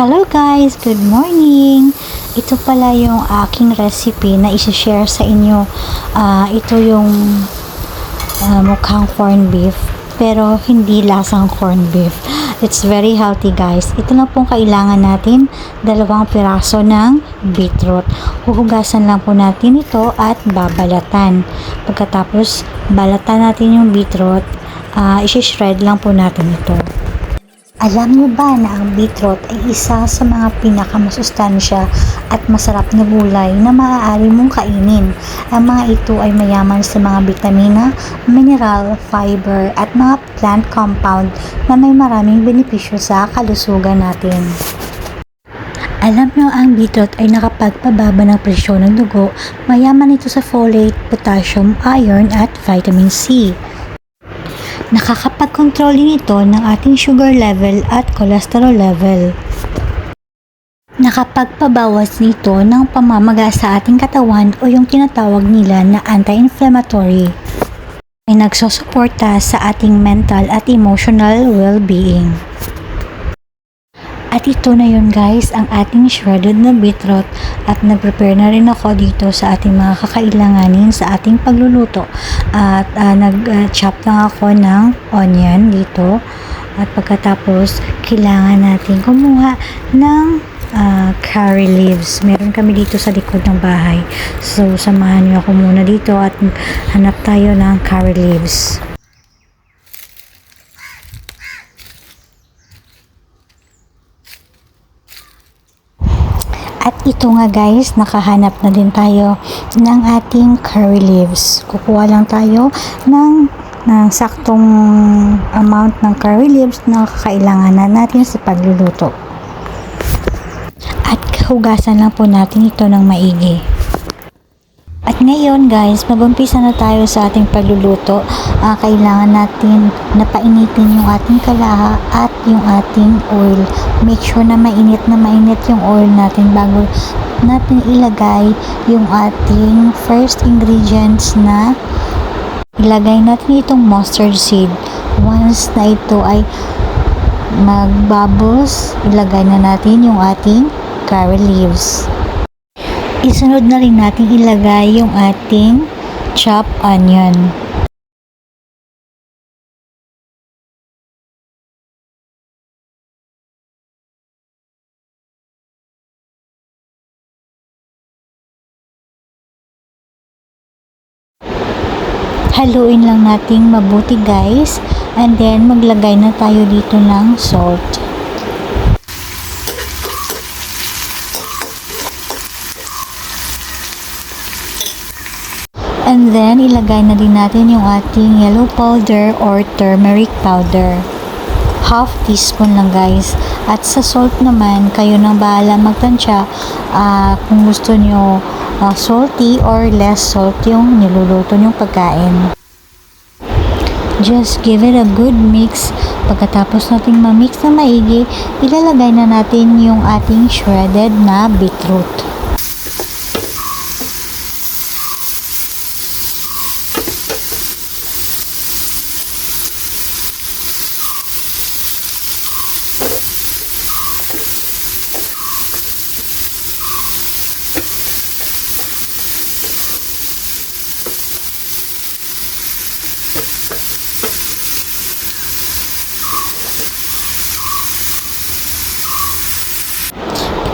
Hello guys! Good morning! Ito pala yung aking recipe na isi-share sa inyo. Ah, ito yung ah, mukhang corned beef pero hindi lasang corned beef. It's very healthy guys. Ito lang pong kailangan natin, dalawang piraso ng beetroot. Huhugasan lang po natin ito at babalatan. Pagkatapos balatan natin yung beetroot, uh, isi-shred lang po natin ito. Alam niyo ba na ang beetroot ay isa sa mga pinakamasustansya at masarap na gulay na maaari mong kainin. Ang mga ito ay mayaman sa mga bitamina, mineral, fiber at mga plant compound na may maraming benepisyo sa kalusugan natin. Alam nyo ang beetroot ay nakapagpababa ng presyon ng dugo, mayaman ito sa folate, potassium, iron at vitamin C. Nakakapag-control din ito ng ating sugar level at cholesterol level. Nakapagpabawas nito ng pamamaga sa ating katawan o yung tinatawag nila na anti-inflammatory ay nagsusuporta sa ating mental at emotional well-being. At ito na yun guys, ang ating shredded na beetroot at nag-prepare na rin ako dito sa ating mga kakailanganin sa ating pagluluto. At uh, nag-chop lang ako ng onion dito. At pagkatapos, kailangan natin kumuha ng uh, curry leaves. Meron kami dito sa likod ng bahay. So, samahan niyo ako muna dito at hanap tayo ng curry leaves. At ito nga guys, nakahanap na din tayo ng ating curry leaves. Kukuha lang tayo ng, ng saktong amount ng curry leaves na kailangan na natin sa pagluluto. At hugasan lang po natin ito ng maigi. At ngayon guys, magumpisa na tayo sa ating pagluluto. Uh, kailangan natin napainitin yung ating kalaha at yung ating oil. Make sure na mainit na mainit yung oil natin bago natin ilagay yung ating first ingredients na ilagay natin itong mustard seed. Once na ito ay magbubbles, ilagay na natin yung ating curry leaves. Isunod na rin natin ilagay yung ating chopped onion. Haluin lang nating mabuti guys and then maglagay na tayo dito ng salt. And then, ilagay na din natin yung ating yellow powder or turmeric powder. Half teaspoon lang guys. At sa salt naman, kayo nang bahala magtansya uh, kung gusto nyo uh, salty or less salt yung niluluto nyong pagkain. Just give it a good mix. Pagkatapos natin ma-mix na maigi, ilalagay na natin yung ating shredded na beetroot.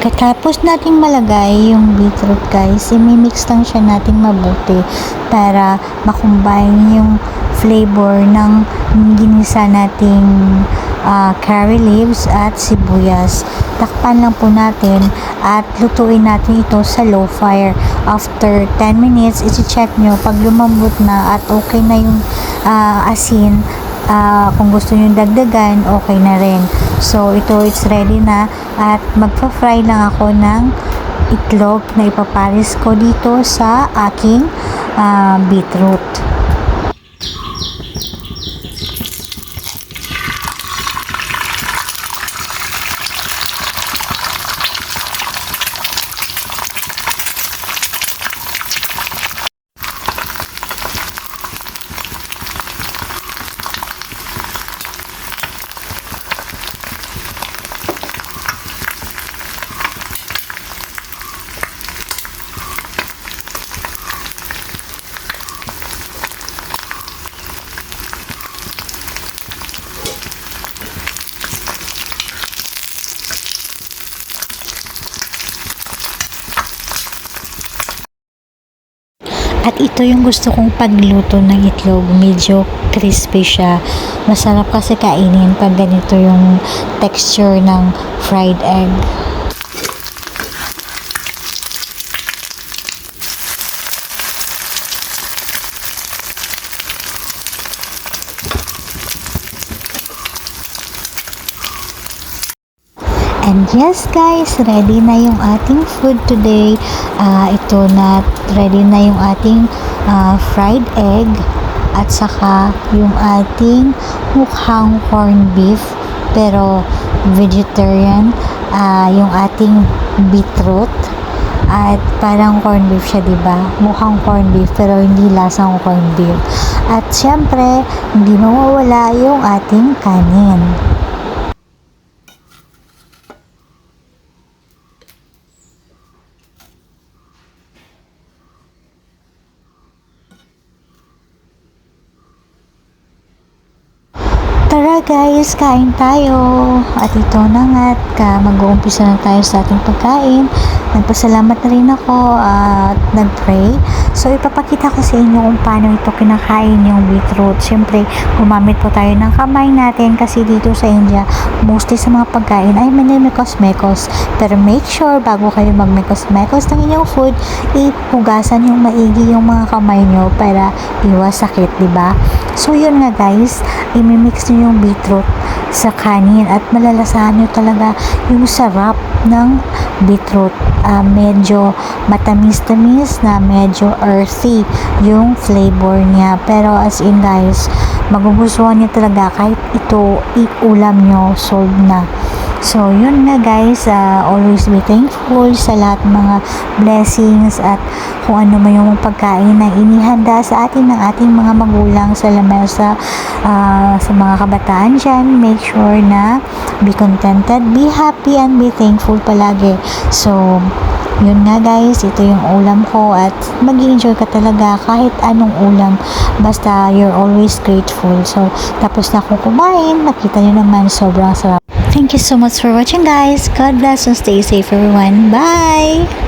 Pagkatapos nating malagay yung beetroot guys, i-mix lang siya nating mabuti para makombine yung flavor ng ginisa nating uh, curry leaves at sibuyas. Takpan lang po natin at lutuin natin ito sa low fire. After 10 minutes, isi-check nyo pag lumambot na at okay na yung uh, asin, uh, kung gusto nyo dagdagan, okay na rin. So, ito, it's ready na. At magpa-fry lang ako ng itlog na ipaparis ko dito sa aking uh, beetroot. Ito yung gusto kong pagluto ng itlog. Medyo crispy siya. Masarap kasi kainin pag ganito yung texture ng fried egg. And yes guys, ready na yung ating food today. Ah, ito na, ready na yung ating ah, fried egg at saka yung ating mukhang corned beef pero vegetarian. Ah, yung ating beetroot at parang corned beef siya, 'di ba? Mukhang corned beef pero hindi lasang corned beef. At syempre, hindi mawawala yung ating kanin. Tara guys, kain tayo. At ito na nga, ka, mag-uumpisa na tayo sa ating pagkain. Nagpasalamat na rin ako at nag-pray. So, ipapakita ko sa inyo kung paano ito kinakain yung beetroot. Siyempre, gumamit po tayo ng kamay natin kasi dito sa India, mostly sa mga pagkain ay manimikos-mekos. Pero make sure, bago kayo magmekos-mekos ng inyong food, ipugasan yung maigi yung mga kamay nyo para iwas sakit, ba? So, yun nga guys, imimix nyo yung beetroot sa kanin at malalasahan nyo talaga yung sarap ng beetroot. Ah, medyo matamis-tamis na medyo earthy yung flavor niya. Pero as in guys, magugustuhan nyo talaga kahit ito iulam nyo, solve na. So, yun nga guys, ah, always be thankful sa lahat mga blessings at kung ano man yung pagkain na inihanda sa atin ng ating mga magulang sa lamesa ah, sa mga kabataan dyan. Make sure na be contented, be happy, and be thankful palagi. So, yun nga guys, ito yung ulam ko at mag enjoy ka talaga kahit anong ulam. Basta you're always grateful. So, tapos na akong kumain, nakita nyo naman sobrang sarap. Thank you so much for watching guys. God bless and stay safe everyone. Bye!